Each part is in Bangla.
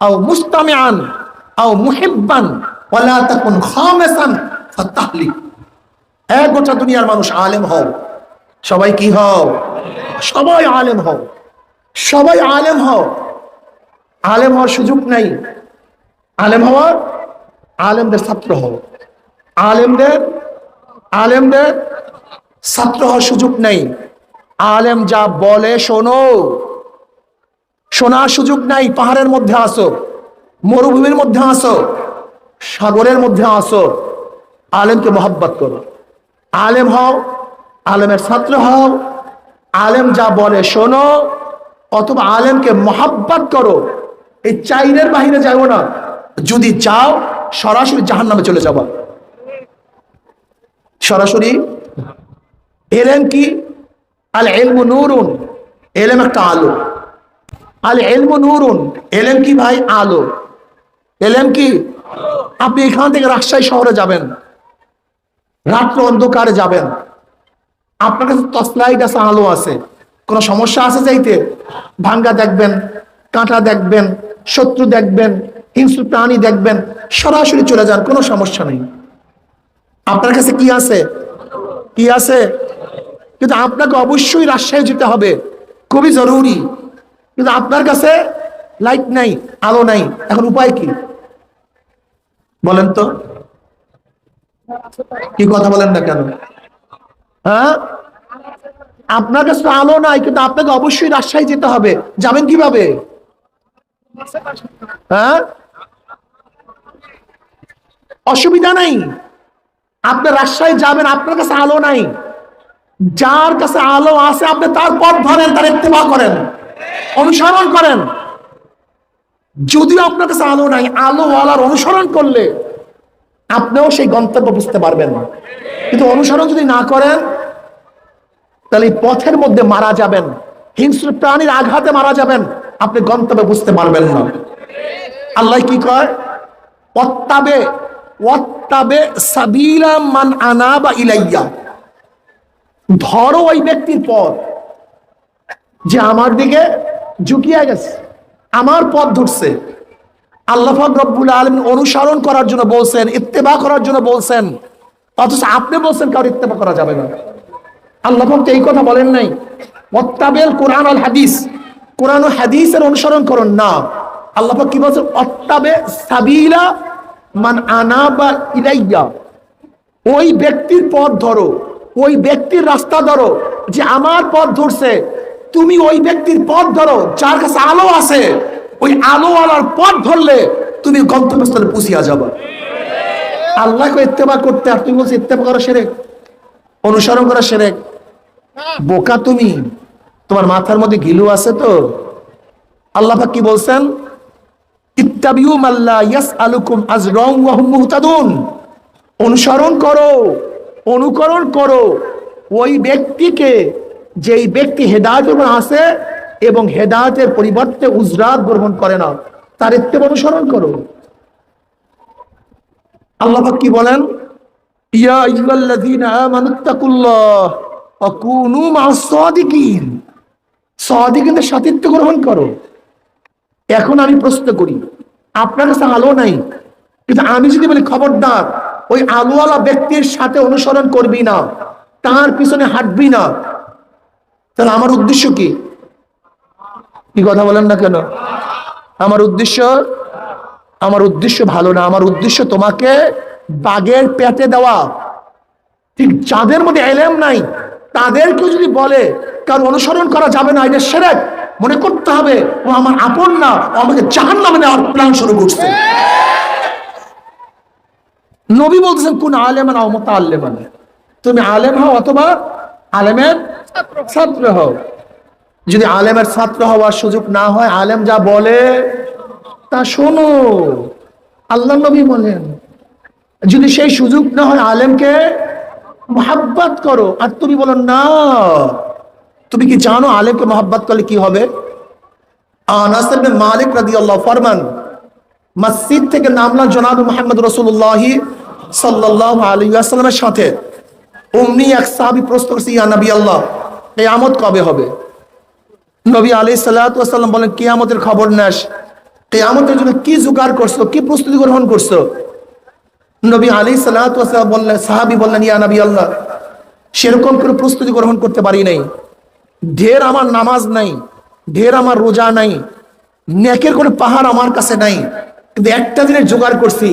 আও মুস্তামিআন, আও মুহিব্বান, ওয়ালা তাকুন খামিসান, ফাতাহলিক। এক গোটা দুনিয়ার মানুষ আলেম হও। সবাই কি হও? সবাই আলেম হও। সবাই আলেম হও। আলেম হওয়ার সুযোগ নাই। আলেম হওয়ার আলেমদের ছাত্র হও। আলেমদের আলেমদের ছাত্র হওয়ার সুযোগ নেই। আলেম যা বলে শোনো। শোনার সুযোগ নাই, পাহাড়ের মধ্যে আসো মরুভূমির মধ্যে আসো সাগরের মধ্যে আসো আলেমকে মহব্বত করো। আলেম হও, আলেমের ছাত্র হও, আলেম যা বলে শোনো, অথবা আলেমকে মহাব্বত করো। এই চাইনের বাহিরে যাও না, যদি যাও সরাসরি জাহান নামে চলে যাবা। সরাসরি, এলেম কি? আল এলমু নুরুন, এলেম একটা আলো। আল এলমু নুরুন। এলেম কি ভাই? আলো। এলেম কি? আপনি এখান থেকে রাজশাহী শহরে যাবেন। রাত্র অন্ধকারে যাবেন। আপনার কাছে টসলাইট আছে, আলো আছে। কোনো সমস্যা আছে যাইতে? ভাঙ্গা দেখবেন, কাঁটা দেখবেন, শত্রু দেখবেন, হিংস্র প্রাণী দেখবেন, সরাসরি চলে যান, কোনো সমস্যা নেই। আপনার কাছে কি আছে? কি আছে? কিন্তু আপনাকে অবশ্যই রাজশাহী যেতে হবে। খুবই জরুরি। কিন্তু আপনার কাছে লাইট নাই, আলো নাই, এখন উপায় কি? বলেন তো। কি কথা বলেন না কেন? হ্যাঁ? আপনার কাছে আলো নাই, কিন্তু আপনাকে অবশ্যই রাজশাহী যেতে হবে। যাবেন কীভাবে? হ্যাঁ? অসুবিধা নাই। আপনি রাজশাহী যাবেন, আপনার কাছে আলো নাই। যার কাছে আলো আছে, আপনি তার পথ ধরেন, তার ইত্তেবা করেন। অনুসরণ করেন। যদিও আপনার কাছে আলো নাই আলোওয়ালার অনুসরণ করলে আপনিও সেই গন্তব্য বুঝতে পারবেন না। কিন্তু অনুসরণ যদি না করেন, তাহলে পথের মধ্যে মারা যাবেন। হিংস্র প্রাণীর আঘাতে মারা যাবেন। আপনি গন্তব্য বুঝতে পারবেন না। আল্লাহ কি কয়? ধরো ওই ব্যক্তির পথ। যে আমার দিকে ঝুঁকিয়ে গেছে, আমার পথ ধরছে। আল্লাহ রব্বুল আলম অনুসরণ করার জন্য বলছেন, ইত্তেবা করার জন্য বলছেন। অথচ আপনি বলছেন কারও ইত্তেবা করা যাবে না। আল্লাহ এই কথা বলেন নাই। অত্তাবেল কোরআন আল হাদিস। কোরআন হাদিসের অনুসরণ করুন না। আল্লাহ কি বলছেন? অত্তাবে সাবিলা মান আনাবা ইলাইয়া। ওই ব্যক্তির পথ ধরো, ওই ব্যক্তির রাস্তা ধরো যে আমার পথ ধরছে। তুমি ওই ব্যক্তির পথ ধরো, যার কাছে আলো আছে। ওই আলোওয়ালার পথ ধরলে তুমি গন্তব্যস্থলে পুষিয়া যাবে। আল্লাহকে ইত্তেবা করতে আর তুমি বলছো, ইত্তেবা করা সেরে অনুসরণ করা সেরে বোকা তুমি, তোমার মাথার মধ্যে গিলু আছে তো? আল্লাহ কি বলছেন? ইত্তাবিউ মাল্লা ইয়াস আলুকুম আজ রং মুহতাদুন। অনুসরণ করো, অনুকরণ করো। ওই ব্যক্তিকে যেই ব্যক্তি হেদায়ত আছে এবং হেদায়তের পরিবর্তে উজরাত গ্রহণ করে না, তার একটু অনুসরণ করো আল্লাহ কি বলেন? গ্রহণ করো। এখন আমি প্রশ্ন করি, আপনার কাছে আলো নাই? কিন্তু আমি যদি বলি, খবরদার, ওই আলোওয়ালা ব্যক্তির সাথে অনুসরণ করবি না, তার পিছনে হাঁটবি না তাহলে আমার উদ্দেশ্য কি? কি কথা বলেন না কেন? আমার উদ্দেশ্য আমার উদ্দেশ্য ভালো না, আমার উদ্দেশ্য তোমাকে বাগের পেটে দেওয়া। ঠিক যাদের মধ্যে এলেম নাই, তাদেরকেও যদি বলে, কারও অনুসরণ করা যাবে না, এটা সেরেক। মনে করতে হবে, ও আমার আপন না, ও আমাকে জাহান নামে নেওয়ার প্ল্যান শুরু করছে। নবী বলতেছেন, কোন আলেমান আলেমান তুমি আলেম হও অথবা আলেমের ছাত্র হও যদি আলেমের ছাত্র হওয়ার সুযোগ না হয়, আলেম যা বলে, তা শোনো। আল্লাহ নবী বলেন, যদি সেই সুযোগ না হয়, আলেমকে মহাব্বাত করো। আর তুমি বলো, না। তুমি কি জানো আলেমকে মহাব্বাত করলে কি হবে? মালিক ফরমান, মসজিদ থেকে নামলা জনাব মোহাম্মদ রসুল্লাহ সাল্লাহ আলী আসসালামের সাথে। অমনি এক সাহাবি প্রশ্ন করছে, ইয়া নবী আল্লাহ আমদ কবে হবে? নবী আলী সাল্লাম বলেন, কেয়ামতের খবর নেস কেয়ামতের জন্য কি জোগাড় করছ, কি প্রস্তুতি গ্রহণ করছ? নবী আলি সাল্লাহ বললেন, সাহাবি বললেন, ইয়া নবী আল্লাহ, সেরকম করে প্রস্তুতি গ্রহণ করতে পারি নাই। ঢের আমার নামাজ নাই, ঢের আমার রোজা নাই, নেকের কোনো পাহাড় আমার কাছে নাই। কিন্তু একটা দিনের জোগাড় করছি,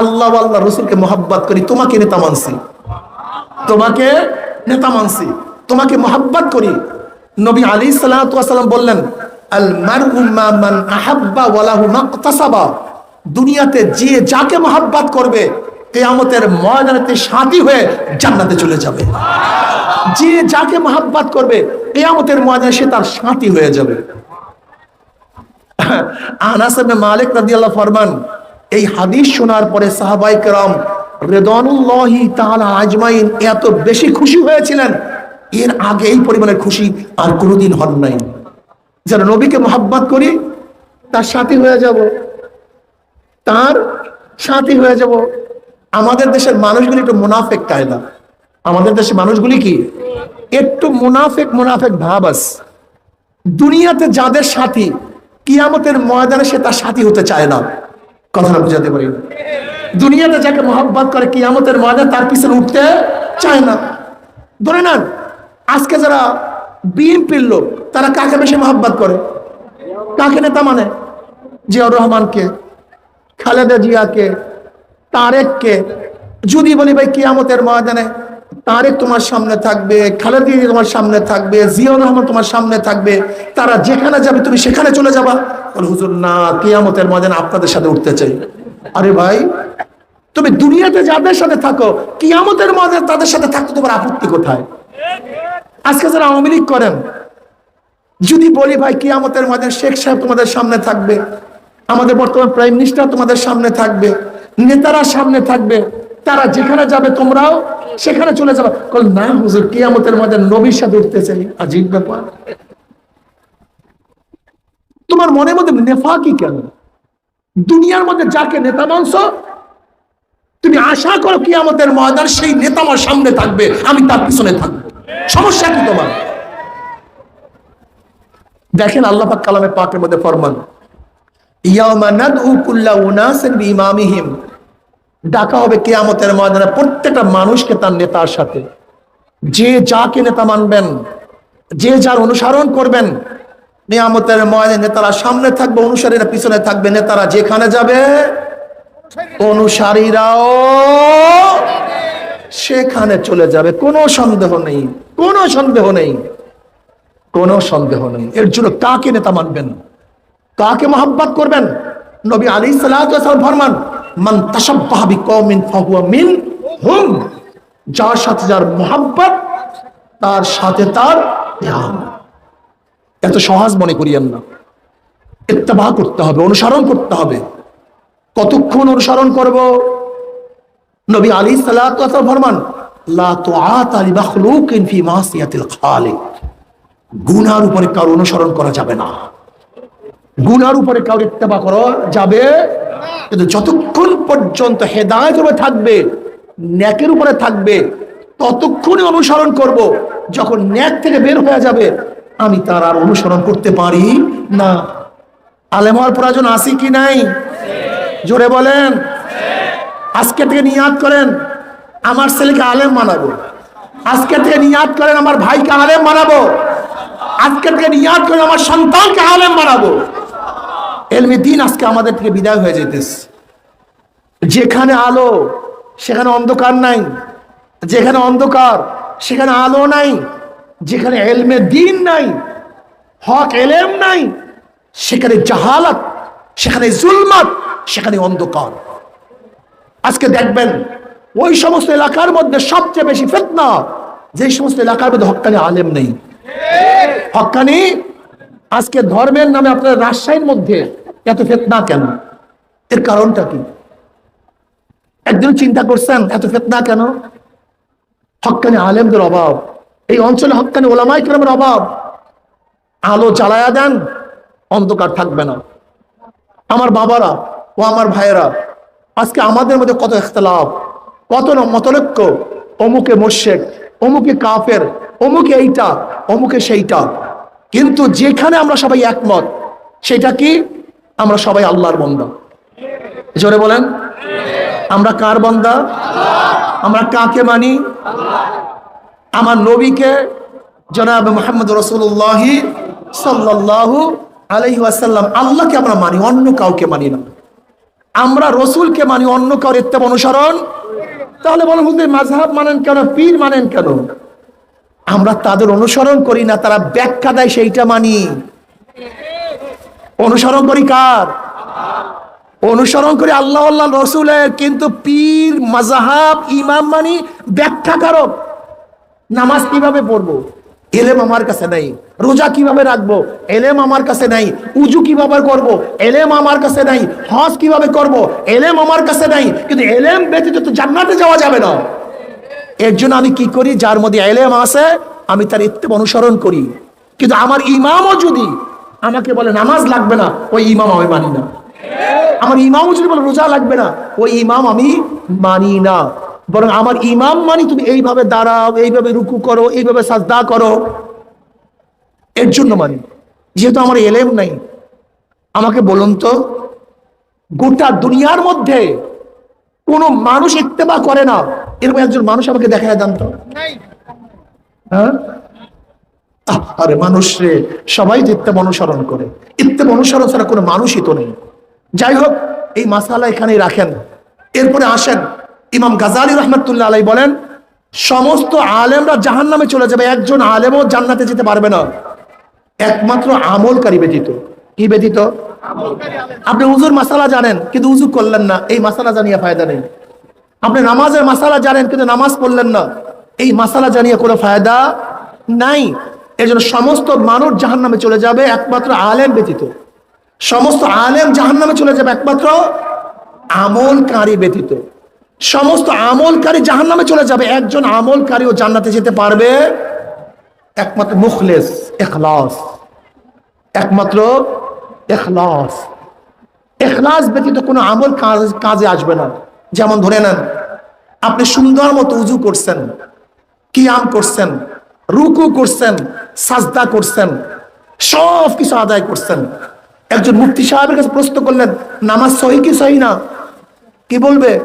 আল্লাহ আল্লাহ রসুলকে মোহাব্বত করি, তোমাকে নেতা মানছি তোমাকে নেতা মানছি, তোমাকে মহাব্বাত করি। নবী আলী সালাম বললেন দুনিয়াতে যে যাকে মোহাব্বত করবে, কেয়ামতের হয়ে জান্নাতে চলে যাবে। যে যাকে করবে, কেয়ামতের ময়দানে সে তার শান্তি হয়ে যাবে। মালিক ফরমান, এই হাদিস শোনার পরে সাহাবাই কেরাম রেদানুল্লাহি তাআলা আজমাইন এত বেশি খুশি হয়েছিলেন। এর আগে এই পরিমাণের খুশি আর কোনোদিন হন নাই। যারা নবীকে মোহাব্বত করি, তার সাথী হয়ে যাব। তার সাথী হয়ে যাব। আমাদের দেশের মানুষগুলি একটু মুনাফেক কায়দা। আমাদের দেশের মানুষগুলি কি? একটু মুনাফেক মুনাফেক ভাব আছে দুনিয়াতে যাদের সাথী, কিয়ামতের ময়দানে সে তার সাথী হতে চায় না। কথাটা বুঝাতে পারি। দুনিয়াতে যাকে মহব্বত করে কিয়ামতের ময়দানে তার পিছনে উঠতে চায় না। ধরে নেন, আজকে যারা বিএনপির লোক, তারা কাকে বেশি মহব্বত করে? কাকে নেতা মানে? জিয়াউর রহমানকে, খালেদা জিয়াকে, তারেককে। যদি বলি ভাই কিয়ামতের ময়দানে তারেক তোমার সামনে থাকবে, খালেদা তোমার সামনে থাকবে, জিয়াউর রহমান তোমার সামনে থাকবে, তারা যেখানে যাবে তুমি সেখানে চলে যাবা। হুজুর, না, কিয়ামতের ময়দানে আপনাদের সাথে উঠতে চাই। আরে ভাই তুমি দুনিয়াতে যাদের সাথে থাকো, কিয়ামতের ময়দানে তাদের সাথে থাকতে তোমার আপত্তি কোথায়? আজকে যারা আওয়ামী লীগ করেন, যদি বলি ভাই কিয়ামতের ময়দানে শেখ সাহেব তোমাদের সামনে থাকবে, আমাদের বর্তমান প্রাইম মিনিস্টার তোমাদের সামনে থাকবে, নেতারা সামনে থাকবে, তারা যেখানে যাবে তোমরাও সেখানে চলে যাবে। কল না হুজুর, কিয়ামতের মধ্যে নবীর সাথে উঠতে চাই আজীব ব্যাপার। তোমার মনের মধ্যে নেফা কি কেন? দুনিয়ার মধ্যে যাকে নেতা মানছ তুমি আশা করো কিয়ামতের ময়দান সেই নেতা আমার সামনে থাকবে, আমি তার পিছনে থাকব। সমস্যা কি তোমার? দেখেন আল্লাহ পাক পাকের মধ্যে ফরমান ডাকা হবে ময়দানে প্রত্যেকটা মানুষকে তার নেতার সাথে। যে যাকে নেতা মানবেন, যে যার অনুসরণ করবেন, নিয়ামতের ময়দানে নেতারা সামনে থাকবে, অনুসারীরা পিছনে থাকবে, নেতারা যেখানে যাবে অনুসারীরাও সেখানে চলে যাবে। কোনো সন্দেহ নেই, কোনো সন্দেহ নেই, কোনো সন্দেহ নেই। এর জন্য কাকে নেতা মানবেন? কাকে মোহাব্বত করবেন? নবী আলী সাল্লাম ফরমান, মান তাসাব্বাহ বিকওমিন ফাহুয়া মিন হুম যার সাথে যার তার সাথে তার এত সহজ মনে করিয়েন না। ইত্তেবা করতে হবে, অনুসরণ করতে হবে। কতক্ষণ অনুসরণ করব? নবী আলী সাল্লাল্লাহু ফরমান গুনার উপরে কারও অনুসরণ করা যাবে না। গুনার উপরে কারও ইত্তেবা করা যাবে কিন্তু যতক্ষণ পর্যন্ত থাকবে, ন্যাকের উপরে থাকবে, ততক্ষণই অনুসরণ করব। যখন ন্যাক থেকে বের হয়ে যাবে, আমি তার আর অনুসরণ করতে পারি না। আলেম হওয়ার প্রয়োজন আসি কি নাই? জোরে বলেন। আজকে থেকে নিয়াদ করেন, আমার ছেলেকে আলেম বানাবো। আজকে থেকে নিয়াদ করেন, আমার ভাইকে আলেম বানাবো। আজকে থেকে নিয়াদ করেন, আমার সন্তানকে আলেম বানাবো। এলমি দিন আজকে আমাদের থেকে বিদায় হয়ে যেতেছে যেখানে আলো, সেখানে অন্ধকার নাই। যেখানে অন্ধকার, সেখানে আলো নাই। যেখানে এলমে দিন নাই, হক এলেম নাই, সেখানে জাহালাত, সেখানে জুলমাত সেখানে অন্ধকার। আজকে দেখবেন, ওই সমস্ত এলাকার মধ্যে সবচেয়ে বেশি ফেতনা যে সমস্ত এলাকার মধ্যে হকানি আলেম নেই। হকানি আজকে ধর্মের নামে আপনার রাজশাহীর মধ্যে এত ফেতনা কেন? এর কারণটা কি? একদিন চিন্তা করছেন, এত ফেতনা কেন? হকানি আলেমদের অভাব। এই অঞ্চলে হকানি ওলামাই কেরামের অভাব। আলো জ্বালায়া দেন, অন্ধকার থাকবে না। আমার বাবারা ও আমার ভাইয়েরা, আজকে আমাদের মধ্যে কত ইখতলাফ, কত মতলক্য, অমুকে মোশেক, অমুকে কাফের, অমুকে এইটা, অমুকে সেইটা। কিন্তু যেখানে আমরা সবাই একমত, সেটা কি? আমরা সবাই আল্লাহর বন্দা। জোরে বলেন। আমরা কার বন্দা? আমরা কাকে মানি? আমার নবীকে, জনাব মোহাম্মদ রসুল্লাহ সাল্লাহ আলহি আসাল্লাম আল্লাহকে আমরা মানি, অন্য কাউকে মানি না। আমরা রসুলকে মানি অন্য ইত্তেব অনুসরণ? তাহলে বলেন, হুজুর মাঝহাব মানেন কেন, পীর মানেন কেন? আমরা তাদের অনুসরণ করি না, তারা ব্যাখ্যা দেয় সেইটা মানি। অনুসরণ করি কার? অনুসরণ করি আল্লাহ আল্লাহ রসুলের, কিন্তু পীর মাজাহাব ইমাম মানি ব্যাখ্যাকারক। নামাজ কীভাবে পড়ব? এলেম আমার কাছে নাই। রোজা কীভাবে রাখব? এলেম আমার কাছে নাই। উজু কীভাবে করব? এলেম আমার কাছে নাই। হজ কীভাবে করব? এলেম আমার কাছে নাই। কিন্তু এলেম ব্যতীত তো জান্নাতে যাওয়া যাবে না। এর জন্য আমি কি করি? যার মধ্যে এলেম আছে, আমি তার ইত্তেব অনুসরণ করি। কিন্তু আমার ইমামও যদি আমাকে বলে নামাজ লাগবে না, ওই ইমাম আমি মানি না। আমার ইমামও যদি বলে রোজা লাগবে না, ওই ইমাম আমি মানি না। বরং আমার ইমাম মানি তুমি এইভাবে দাঁড়াও এইভাবে রুকু করো এইভাবে সাজদা করো। এর জন্য মানি যেহেতু আমার এলেম নাই আমাকে বলুন তো গোটা দুনিয়ার মধ্যে কোনো মানুষ ইত্তেবা করে না? এরকম একজন মানুষ আমাকে দেখা জানতো হ্যাঁ? আরে মানুষ রে সবাই তো ইত্তেব অনুসরণ করে। ইত্তেব অনুসরণ ছাড়া কোনো মানুষই তো নেই। যাই হোক এই মাসালা এখানেই রাখেন। এরপরে আসেন। ইমাম গাজালি রহমতুল্লাহ আলাই বলেন, সমস্ত আলেমরা জাহান নামে চলে যাবে, একজন আলেমও জান্নাতে যেতে পারবে না। একমাত্র আমলকারী ব্যতীত। কি ব্যতীত? আপনি উজুর মাসালা জানেন, কিন্তু উজু করলেন না। এই মাসালা জানিয়ে ফায়দা নেই। আপনি নামাজের মাসালা জানেন, কিন্তু নামাজ পড়লেন না। এই মাসালা জানিয়ে কোনো ফায়দা নাই। এর জন্য সমস্ত মানুষ জাহান নামে চলে যাবে, একমাত্র আলেম ব্যতীত। সমস্ত আলেম জাহান নামে চলে যাবে, একমাত্র আমলকারী ব্যতীত। সমস্ত আমলকারী জাহান নামে চলে যাবে। একজন আমলকারীও জান্নাতে যেতে পারবে। একমাত্র মুখলেস, এখলাস। একমাত্র এখলাস। এখলাস ব্যতীত কোনো আমল কাজ আসবে না। যেমন ধরে নেন, আপনি সুন্দর মতো উজু করছেন, কিয়াম করছেন, রুকু করছেন, সাজদা করছেন সব কিছু আদায় করছেন। একজন মুফতি সাহেবের কাছে প্রশ্ন করলেন, নামাজ সহি কি সহি না? কি বলবে?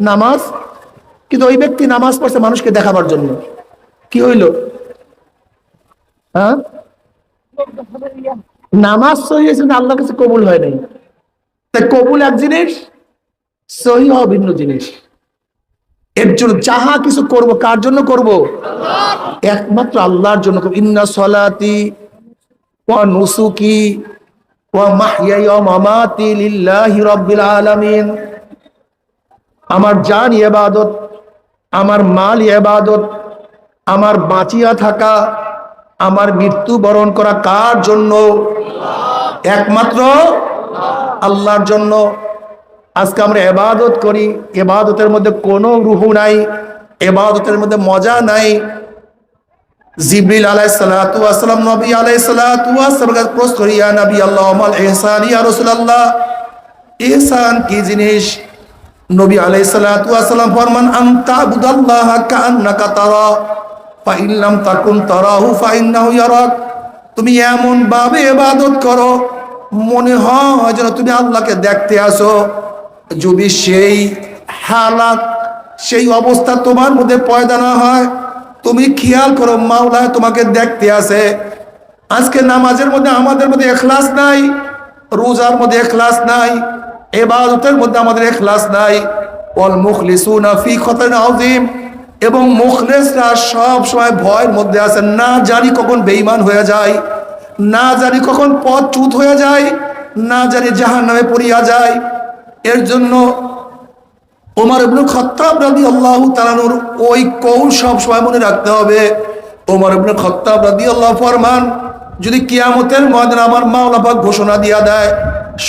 নামাজ? কিন্তু ওই ব্যক্তি নামাজ পড়ছে মানুষকে দেখাবার জন্য। কি হইল? হ্যাঁ? নামাজ সহি হয়েছে আল্লাহর কাছে কবুল হয় নাই? তাই কবুল এক জিনিস, সহি হওয়া ভিন্ন জিনিস। এর জন্য যাহা কিছু করব, কার জন্য করব? একমাত্র আল্লাহর জন্য ইন্না সলাতি ওয়া নুসুকি ওয়া মাহইয়াই ওয়া মামাতি লিল্লাহি রাব্বিল আলামিন। আমার জান ইবাদত আমার মাল ইবাদত আমার বাঁচিয়া থাকা, আমার মৃত্যু বরণ করা কার জন্য? একমাত্র আল্লাহর জন্য। আজকে আমরা এবাদত করি, এবাদতের মধ্যে কোনো রুহু নাই, এবাদতের মধ্যে মজা নাই। জিবরিল আলাই সালাতু নবী আলাই সালাতু নবী আল্লাহ রাসূলুল্লাহ? ইহসান কি জিনিস? নবী আলাই সালাতু আসসালাম ফরমান তাকুন তুমি এমন ভাবে ইবাদত করো, মনে হয় যেন তুমি আল্লাহকে দেখতে আসো। যদি সেই হালাত, সেই অবস্থা তোমার মধ্যে পয়দা না হয়, তুমি খেয়াল করো মাওলায় তোমাকে দেখতে আসে। আজকে নামাজের মধ্যে আমাদের মধ্যে এখলাস নাই, রোজার মধ্যে এখলাস নাই এবাদতের মধ্যে আমাদের এখলাস নাই। অল মুখলিসুনা ফি খতন আযীম। এবং মুখলেসরা সব সময় ভয়ের মধ্যে আছে, না জানি কখন বেঈমান হয়ে যায়, না জানি কখন পথ চুত হয়ে যায়, না জানি জাহান নামে পড়িয়া যায়। এর জন্য ওমর ইবনে খত্তাব রাদিয়াল্লাহু তাআলার ওই কৌল সব সময় মনে রাখতে হবে, ওমর ইবনে খত্তাব আল্লাহ ফরমান, যদি কিয়ামতের ময়দানে আমার মাওলা পাক ঘোষণা দিয়া দেয়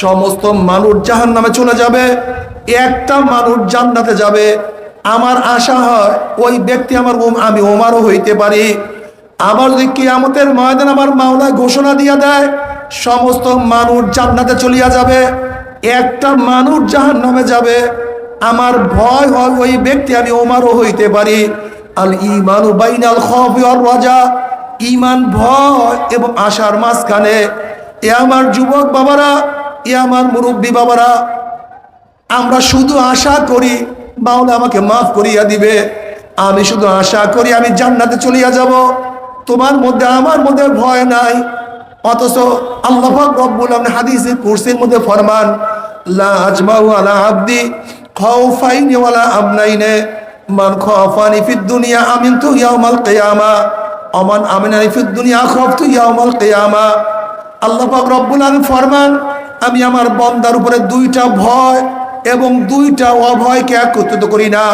সমস্ত মানুষ জাহান্নামে চলে যাবে, একটা মানুষ জান্নাতে যাবে। আমার আশা হয় ওই ব্যক্তি আমার আমি ওমারও হইতে পারি। আবার যদি কিয়ামতের ময়দান আমার মাওলা ঘোষণা দিয়া দেয়, সমস্ত মানুষ জান্নাতে চলিয়া যাবে, একটা মানুষ জাহান নামে যাবে। আমার ভয় হয় ওই ব্যক্তি আমি ওমারও হইতে পারি। আল ইমানু বাইনাল ওয়ার রাজা। ইমান ভয় এবং আশার মাঝখানে। এ আমার যুবক বাবারা ই আমার মুরব্বী বাবারা, আমরা শুধু আশা করি মাওলা আমাকে মাফ করিয়া দিবে। আমি শুধু আশা করি, আমি জান্নাতে চলিয়া যাব। তোমার মধ্যে, আমার মধ্যে ভয় নাই। অথচ আল্লাহ হাদিসে কুরসির মধ্যে ফরমান আমনাইনে, মান কিয়ামা আমান আল্লাহ রব্বুল আলামিন ফরমান আমি আমার বন্দার উপরে দুইটা ভয় এবং দুইটা অভয়কে একত্রিত করি না।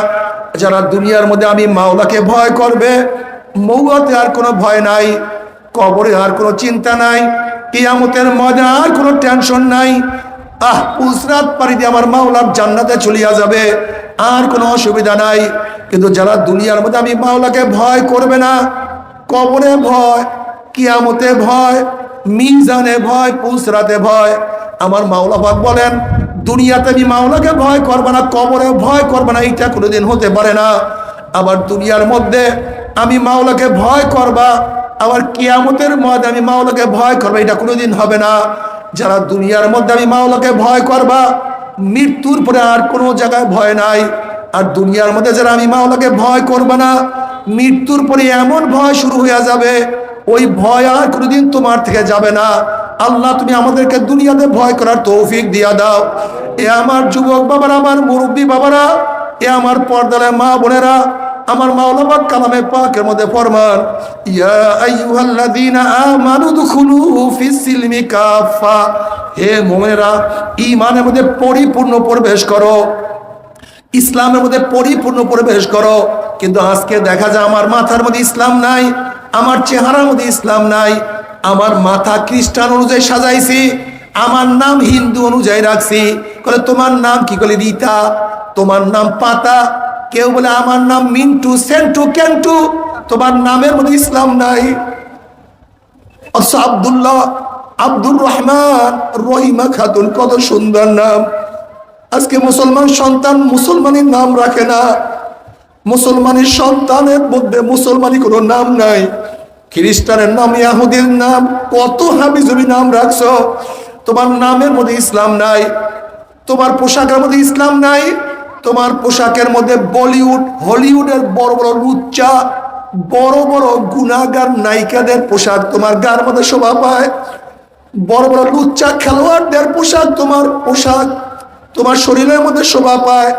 যারা দুনিয়ার মধ্যে আমি মাওলাকে ভয় করবে মৌয়াতে আর কোনো ভয় নাই, কবরে আর কোনো চিন্তা নাই, কিয়ামতের মজা আর কোনো টেনশন নাই। আহ উসরাত পারি দিয়ে আমার মাওলার জান্নাতে চলিয়া যাবে, আর কোনো অসুবিধা নাই। কিন্তু যারা দুনিয়ার মধ্যে আমি মাওলাকে ভয় করবে না, কবরে ভয়, কিয়ামতে ভয়, মিজানে ভয় পুসরাতে ভয় আমার মাওলা পাক বলেন, দুনিয়াতে আমি মাওলাকে ভয় করবে না কবরে ভয় করবে না, এইটা কোনোদিন হতে পারে না। আবার দুনিয়ার মধ্যে আমি মাওলাকে ভয় করবা, আবার কিয়ামতের মধ্যে আমি মাওলাকে ভয় করব এটা কোনোদিন হবে না। যারা দুনিয়ার মধ্যে আমি মাওলাকে ভয় করবা, মৃত্যুর পরে আর কোনো জায়গায় ভয় নাই। আর দুনিয়ার মধ্যে যারা আমি মাওলাকে ভয় করবা না, মৃত্যুর পরে এমন ভয় শুরু হয়ে যাবে ওই ভয় আর কোনোদিন তোমার থেকে যাবে না। আল্লাহ, তুমি আমাদেরকে দুনিয়াতে ভয় করার তৌফিক দিয়া দাও। এ আমার যুবক বাবারা, আমার মুরব্বী বাবারা, এ আমার পর্দার মা বোনেরা, আমার মাওলা পাক কালামে পাকের মধ্যে ফরমান, ইয়া আইয়ুহাল্লাযীনা আমানু দুখুলু ফিস সিলমি কাফা হে মুমিনেরা, ঈমানের মধ্যে পরিপূর্ণ প্রবেশ করো। ইসলামের মধ্যে পরিপূর্ণ প্রবেশ করো। কিন্তু আজকে দেখা যায় আমার মাথার মধ্যে ইসলাম নাই। আমার চেহারার মধ্যে ইসলাম নাই, আমার মাথা খ্রিস্টান অনুযায়ী সাজাইছি, আমার নাম হিন্দু অনুযায়ী রাখছি। বলে তোমার নাম কি? বলে রীতা, তোমার নাম পাতা, কেউ বলে আমার নাম মিন্টু, সেন্টু, কেন্টু, তোমার নামের মধ্যে ইসলাম নাই। আবদুল্লাহ, আব্দুর রহমান, রহিমা খাতুন, কত সুন্দর নাম। আজকে মুসলমান সন্তান মুসলমানের নাম রাখে না। মুসলমানের সন্তানের মধ্যে মুসলমানি কোনো নাম নাই। খ্রিস্টানের নাম, ইয়াহুদের নাম, কত হাবিজবি নাম রাখছো? তোমার নামের মধ্যে ইসলাম নাই, তোমার পোশাকের মধ্যে ইসলাম নাই, তোমার পোশাকের মধ্যে বলিউড, হলিউডের বড় বড় লুচ্চা, বড় বড় গুণাগার নায়িকাদের পোশাক তোমার গার মধ্যে শোভা পায়, বড় বড় লুচ্চা খেলোয়াড়দের পোশাক তোমার পোশাক, তোমার শরীরের মধ্যে শোভা পায়,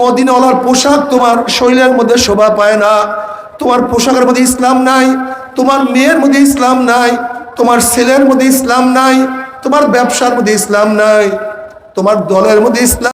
মদিনওয়ালার পোশাক তোমার শরীরের মধ্যে শোভা পায় না, তোমার পোশাকের মধ্যে ইসলাম নাই তোমার মেয়ের মধ্যে ইসলাম নাই, তোমার ছেলের মধ্যে ইসলাম নাই, তোমার ব্যবসার মধ্যে ইসলাম নাই, তোমার দলের মধ্যে ইসলাম